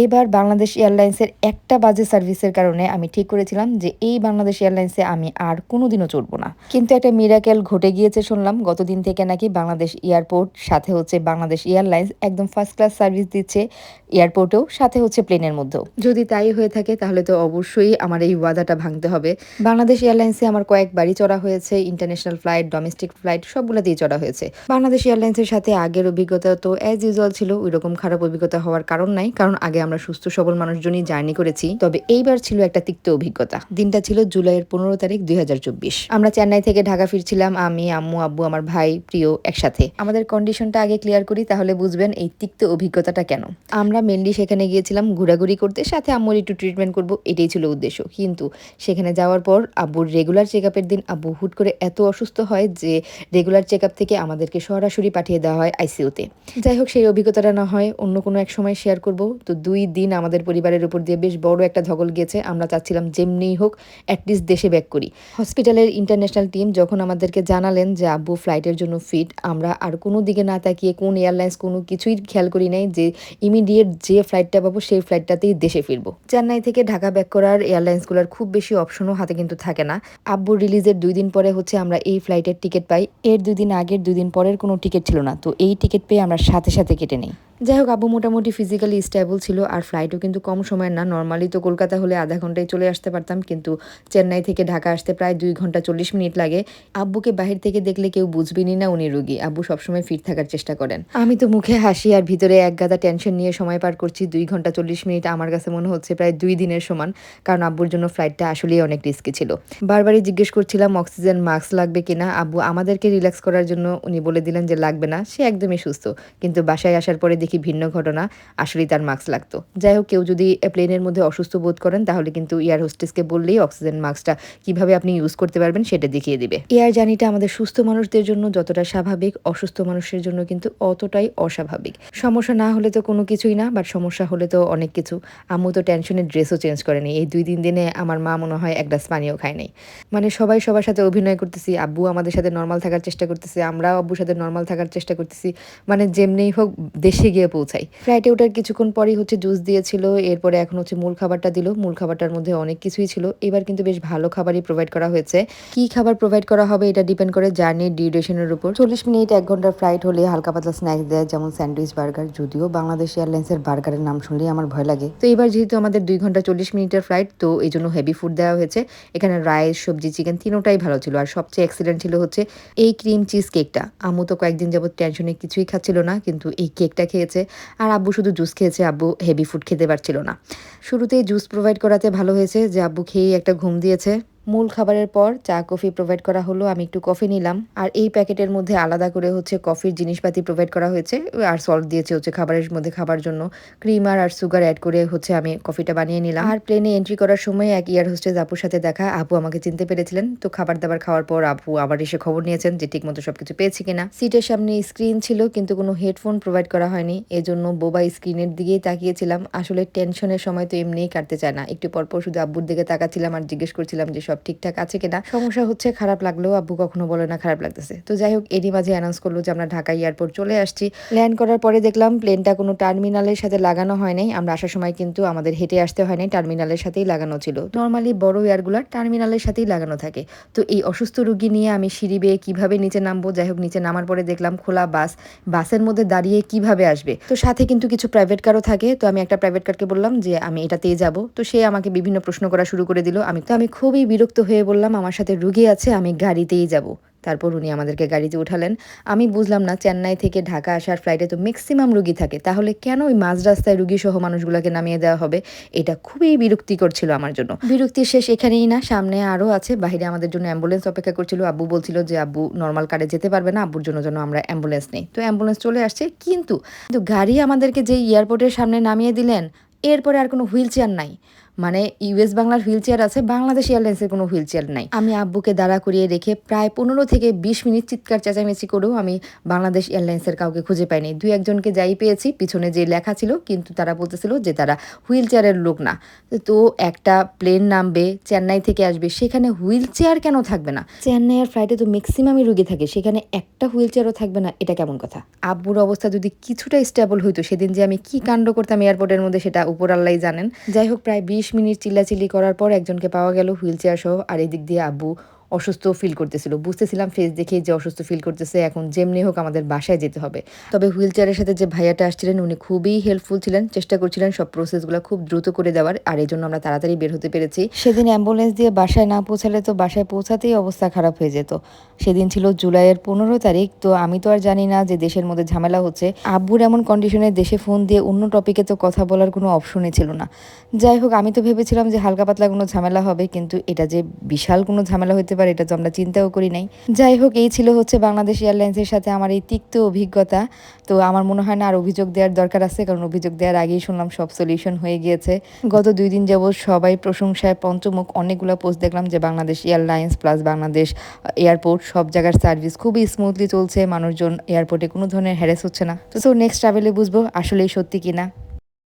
এইবার বাংলাদেশ এয়ারলাইন্সের একটা বাজে সার্ভিসের কারণে আমি ঠিক করেছিলাম যে এই বাংলাদেশ এয়ারলাইন্সে আমি আর কোনোদিনও চড়বো না। কিন্তু একটা মিরাকেল ঘটে গিয়েছে শুনলাম, গতদিন থেকে নাকি বাংলাদেশ এয়ারপোর্ট, সাথে হচ্ছে বাংলাদেশ এয়ারলাইন্স একদম ফার্স্ট ক্লাস সার্ভিস দিচ্ছে এয়ারপোর্টেও, সাথে হচ্ছে প্লেনের মধ্যেও। যদি তাই হয়ে থাকে তাহলে তো অবশ্যই আমার এই ওয়াদাটা ভাঙতে হবে। বাংলাদেশ এয়ারলাইন্সে আমার কয়েকবারই চড়া হয়েছে ইন্টারন্যাশনাল ফ্লাইট ডোমেস্টিক ফ্লাইট সবগুলোতেই চড়া হয়েছে। বাংলাদেশ এয়ারলাইন্সের সাথে আগের অভিজ্ঞতা তো অ্যাজ ইউজুয়াল ছিল ওই রকম খারাপ অভিজ্ঞতা হওয়ার কারণ নাই, কারণ আগে আমরা সুস্থ, সবল মানুষজনই জার্নি করেছি। তবে এইবার ছিল একটা তিক্ত অভিজ্ঞতা। দিনটা ছিল জুলাইয়ের পনেরো তারিখ, দুই আমরা চেন্নাই থেকে ঢাকা ফিরছিলাম, আমি, আম্মু, আব্বু, আমার ভাই, প্রিয় একসাথে। আমাদের কন্ডিশনটা আগে ক্লিয়ার করি, তাহলে বুঝবেন এই তিক্ত অভিজ্ঞতাটা কেন। আমরা মেনলি সেখানে গিয়েছিলাম ঘোরাঘুরি করতে, সাথে আম্মুর একটু ট্রিটমেন্ট করব, এটাই ছিল উদ্দেশ্য। কিন্তু সেখানে যাওয়ার পর আব্বুর রেগুলার চেক আপের দিন, আব্বু হুট করে এত অসুস্থ হয় যে রেগুলার চেক থেকে আমাদেরকে সরাসরি পাঠিয়ে দেওয়া হয় আইসিইউতে যাই হোক, সেই অভিজ্ঞতাটা না হয় অন্য কোনো এক সময় শেয়ার করব। তো দুই দিন আমাদের পরিবারের উপর দিয়ে বেশ বড় একটা ধকল গিয়েছে আমরা চাচ্ছিলাম যেমনিই হোক অ্যাটলিস্ট দেশে ব্যাক করি। হসপিটালের ইন্টারন্যাশনাল টিম যখন আমাদেরকে জানালেন যে, আব্বু ফ্লাইটের জন্য ফিট আমরা আর কোনো দিকে না তাকিয়ে, কোন এয়ারলাইন্স কোনো কিছুই খেয়াল করি নাই যে ইমিডিয়েট যে ফ্লাইটটা পাবো, সেই ফ্লাইটটাতেই দেশে ফিরবো। চেন্নাই থেকে ঢাকা ব্যাক করার এয়ারলাইন্সগুলোর খুব বেশি অপশনও হাতে কিন্তু থাকে না। আব্বুর রিলিজের দুই দিন পরে হচ্ছে আমরা এই ফ্লাইটের টিকিট পাই। এর দুই দিন আগের দুই দিন পরের কোনো টিকিট ছিল না। তো এই টিকিট পেয়ে আমরা সাথে সাথে কেটে নিই। যাই হোক আবু মোটামুটি ফিজিক্যালি স্টেবল ছিল আর ফ্লাইটও কিন্তু কম সময়ের না। নর্মালি তো কলকাতা হলে আধা ঘন্টায় চলে আসতে পারতাম, কিন্তু চেন্নাই থেকে ঢাকা আসতে প্রায় দুই ঘণ্টা চল্লিশ মিনিট লাগে। আব্বুকে বাহির থেকে দেখলে কেউ বুঝবেনি না উনি রুগী। আব্বু সবসময় ফিট থাকার চেষ্টা করেন। আমি তো মুখে হাসি আর ভিতরে এক গাদা টেনশন নিয়ে সময় পার করছি। দুই ঘণ্টা চল্লিশ মিনিট আমার কাছে মনে হচ্ছে প্রায় দুই দিনের সমান, কারণ আব্বুর জন্য ফ্লাইটটা আসলেই অনেক রিস্কি ছিল। বারবারই জিজ্ঞেস করছিলাম অক্সিজেন মাস্ক লাগবে কিনা? আব্বু, আমাদেরকে রিল্যাক্স করার জন্য, উনি বলে দিলেন যে, লাগবে না। সে একদমই সুস্থ, কিন্তু বাসায় আসার পরে দেখি ভিন্ন ঘটনা, আসলেই তার মাস্ক লাগতো। যাই হোক, কেউ যদি প্লেনের মধ্যে অসুস্থ বোধ করেন, তাহলে কিন্তু এয়ার হোস্টেসকে বললেই অক্সিজেন মাস্কটা কীভাবে আপনি ইউজ করতে পারবেন সেটা দেখিয়ে দিবে। এয়ার জার্নিটা আমাদের সুস্থ মানুষদের জন্য যতটা স্বাভাবিক, অসুস্থ মানুষের জন্য কিন্তু অতটাই অস্বাভাবিক। সমস্যা না হলে তো কোনো কিছুই না বাট সমস্যা হলে তো অনেক কিছু। আম্মু তো টেনশনের ড্রেসও চেঞ্জ করেনি। এই দুই তিন দিনে আমার মা মনে হয় এক গ্লাস পানিও খায় নাই। মানে সবাই সবার সাথে অভিনয় করতেছি, আব্বু আমাদের সাথে নর্মাল থাকার চেষ্টা করতেছি, আমরাও আব্বুর সাথে নর্মাল থাকার চেষ্টা করতেছি। মানে যেমনিই হোক, দেশে গিয়ে পৌঁছাই। ফ্লাইটে ওঠার কিছুক্ষণ পরেই হচ্ছে জুস দিয়েছিল, এরপরে এখন হচ্ছে মূল খাবারটা দিল। মূল খাবারটার মধ্যে অনেক কিছুই ছিল। এবার কিন্তু বেশ ভালো খাবারই প্রোভাইড করা হয়েছে। কি খাবার প্রোভাইড করা হবে এটা ডিপেন্ড করে জার্নির ডিউরেশনের উপর। চল্লিশ মিনিট এক ঘণ্টার ফ্লাইট হলে হালকা পাতলা স্ন্যাক্স দেয়, যেমন স্যান্ডউইচ বার্গার যদিও বাংলাদেশ এয়ারলাইন্সের বার্গারের নাম শুনলেই আমার ভয় লাগে। তো এবার যেহেতু আমাদের দুই ঘণ্টা চল্লিশ মিনিটের ফ্লাইট তো এই জন্য হেভি ফুড দেওয়া হয়েছে। এখানে রাইস সবজি চিকেন তিনোটাই ভালো ছিল। আর সবচেয়ে এক্সিলেন্ট ছিল হচ্ছে এই ক্রিম চিজ কেকটা আমু তো কয়েকদিন যাবত টেনশনে কিছুই খাচ্ছিল না, কিন্তু এই কেকটা খেয়েছে। আর আব্বু শুধু জুস খেয়েছে, আব্বু হেভি ফুড খেতে পারছিল না। শুরুতেই জুস প্রোভাইড করাতে ভালো হয়েছে যে আব্বু খেয়েই একটা ঘুম দিয়েছে। মূল খাবারের পর চা, কফি প্রোভাইড করা হলো। আমি একটু কফি নিলাম। আর এই প্যাকেটের মধ্যে আলাদা করে হচ্ছে কফির জিনিসপাতি প্রোভাইড করা হয়েছে আর সল্ট দিয়েছে হচ্ছে খাবারের মধ্যে খাবার জন্য। ক্রিমার আর সুগার অ্যাড করে হচ্ছে আমি কফিটা বানিয়ে নিলাম। আর প্লেনে এন্ট্রি করার সময় এক ইয়ার হোস্টেজ আপুর সাথে দেখা। আপু আমাকে চিনতে পেরেছিলেন। তো খাবার দাবার খাওয়ার পর আপু আবার এসে খবর নিয়েছেন যে ঠিকমতো সবকিছু পেয়েছি কিনা। সিটের সামনে স্ক্রিন ছিল কিন্তু কোনো হেডফোন প্রোভাইড করা হয়নি। এজন্য বোবা স্ক্রিনের দিকেই তাকিয়েছিলাম। আসলে টেনশনের সময় তো এমনিই কাটতে চায় না। একটু পরপর শুধু আব্বুর দিকে তাকাচ্ছিলাম আর জিজ্ঞেস করছিলাম যে সব ঠিকঠাক আছে কিনা? সমস্যা হচ্ছে, খারাপ লাগলেও আব্বু কখনো বলে না খারাপ লাগতেছে। তো যাই হোক, এরই মাঝে অ্যানাউন্স করল যে আমরা ঢাকা এয়ারপোর্ট চলে আসছি। ল্যান্ড করার পরে দেখলাম প্লেনটা কোনো টার্মিনালের সাথে লাগানো হয় নাই। আমরা আসার সময় কিন্তু আমাদের হেঁটে আসতে হয় নাই টার্মিনালের সাথেই লাগানো ছিল। নর্মালি বড় এয়ারগুলার টার্মিনালের সাথেই লাগানো থাকে। তো এই অসুস্থ রুগী নিয়ে আমি সিঁড়ি বেয়ে কীভাবে নিচে নামবো? যাই হোক, নিচে নামার পরে দেখলাম খোলা বাস। বাসের মধ্যে দাঁড়িয়ে কীভাবে আসবে? তো সাথে কিন্তু কিছু প্রাইভেট কারও থাকে। তো আমি একটা প্রাইভেট কারকে বললাম যে, আমি এটাতেই যাব। তো সে আমাকে বিভিন্ন প্রশ্ন করা শুরু করে দিল। আমি, তো আমি খুবই বিরক্ত হয়ে বললাম, আমার সাথে রুগী আছে, আমি গাড়িতেই যাব। তারপর উনি আমাদেরকে গাড়িতে উঠালেন। আমি বুঝলাম না, চেন্নাই থেকে ঢাকা আসার ফ্লাইটে তো ম্যাক্সিমাম রুগী থাকে। তাহলে কেন ওই মাঝ রাস্তায় রুগী সহ মানুষগুলোকে নামিয়ে দেওয়া হবে? এটা খুবই বিরক্তিকর ছিল আমার জন্য। বিরক্তির শেষ এখানেই না, সামনে আরও আছে। বাহিরে আমাদের জন্য অ্যাম্বুলেন্স অপেক্ষা করছিল। আব্বু বলছিল যে, আব্বু নর্মাল কারে যেতে পারবে না, আব্বুর জন্য যেন আমরা অ্যাম্বুলেন্স নেই। তো অ্যাম্বুলেন্স চলে আসছে। কিন্তু কিন্তু গাড়ি আমাদেরকে যে এয়ারপোর্টের সামনে নামিয়ে দিলেন, এরপরে আর কোনো হুইল চেয়ার নাই। মানে ইউএস বাংলার হুইল চেয়ার আছে, বাংলাদেশ এয়ারলাইন্সের কোনো হুইল চেয়ার নাই। আমি আব্বুকে দাঁড়া করিয়ে রেখে প্রায় পনেরো থেকে বিশ মিনিট চিৎকার, চেঁচামেচি করেও আমি বাংলাদেশ এয়ারলাইন্সের কাউকে খুঁজে পাইনি। দুই একজনকে যাই পেয়েছি, পিছনে যে লেখা ছিল, কিন্তু তারা বলতেছিল যে তারা হুইল চেয়ারের লোক না। তো একটা প্লেন নামবে, চেন্নাই থেকে আসবে, সেখানে হুইল চেয়ার কেন থাকবে না? চেন্নাইয়ের ফ্লাইটে তো ম্যাক্সিমামই রুগী থাকে, সেখানে একটা হুইল চেয়ারও থাকবে না, এটা কেমন কথা? আব্বুর অবস্থা যদি কিছুটা স্টেবল হইতো, সেদিন যে আমি কি কাণ্ড করতাম এয়ারপোর্টের মধ্যে, সেটা উপর আল্লাহ জানেন। যাই হোক, প্রায় বিশ মিনিট চিল্লাচিল্লি করার পর একজনকে পাওয়া গেল হুইল চেয়ার সহ আর এদিক দিয়ে আব্বু অসুস্থ ফিল করতেছিল। বুঝতেছিলাম ফেস দেখে যে অসুস্থ ফিল করতেছে, এখন যেমনি হোক আমাদের বাসায় যেতে হবে। তবে হুইল চেয়ারের সাথে যে ভাইয়াটা আসছিলেন, উনি খুবই হেল্পফুল ছিলেন, চেষ্টা করছিলেন সব প্রসেসগুলো খুব দ্রুত করে দেওয়ার, আর এই জন্য আমরা তাড়াতাড়ি বের হতে পেরেছি। সেদিন অ্যাম্বুলেন্স দিয়ে বাসায় না পৌঁছালে তো বাসায় পৌঁছাতেই অবস্থা খারাপ হয়ে যেত। সেদিন ছিল জুলাইয়ের পনেরো তারিখ, তো আমি তো আর জানি না যে দেশের মধ্যে ঝামেলা হচ্ছে। আব্বুর এমন কন্ডিশনে দেশে ফোন দিয়ে অন্য টপিকে তো কথা বলার কোনো অপশনই ছিল না। যাই হোক, আমি তো ভেবেছিলাম যে হালকা পাতলা কোনো ঝামেলা হবে, কিন্তু এটা যে বিশাল কোনো ঝামেলা হতে পারে এটা তো আমরা চিন্তাও করি নাই। যাই হোক, এই ছিল হচ্ছে বাংলাদেশ এয়ারলাইন্সের সাথে আমার এই তিক্ত অভিজ্ঞতা। তো আমার মনে হয় না আর অভিযোগ দেওয়ার দরকার আছে, কারণ অভিযোগ দেওয়ার আগেই শুনলাম সব সলিউশন হয়ে গিয়েছে। গত দুই দিন যাবৎ সবাই প্রশংসায় পঞ্চমুখ, অনেকগুলো পোস্ট দেখলাম যে Bangladesh airlines plus Bangladesh airport সব জায়গার সার্ভিস খুবই স্মুথলি চলছে, মানুষজন এয়ারপোর্টে কোনো ধরনের হ্যারেস হচ্ছে না। তো নেক্সট ট্রাভেলে বুঝব আসলেই সত্যি কিনা।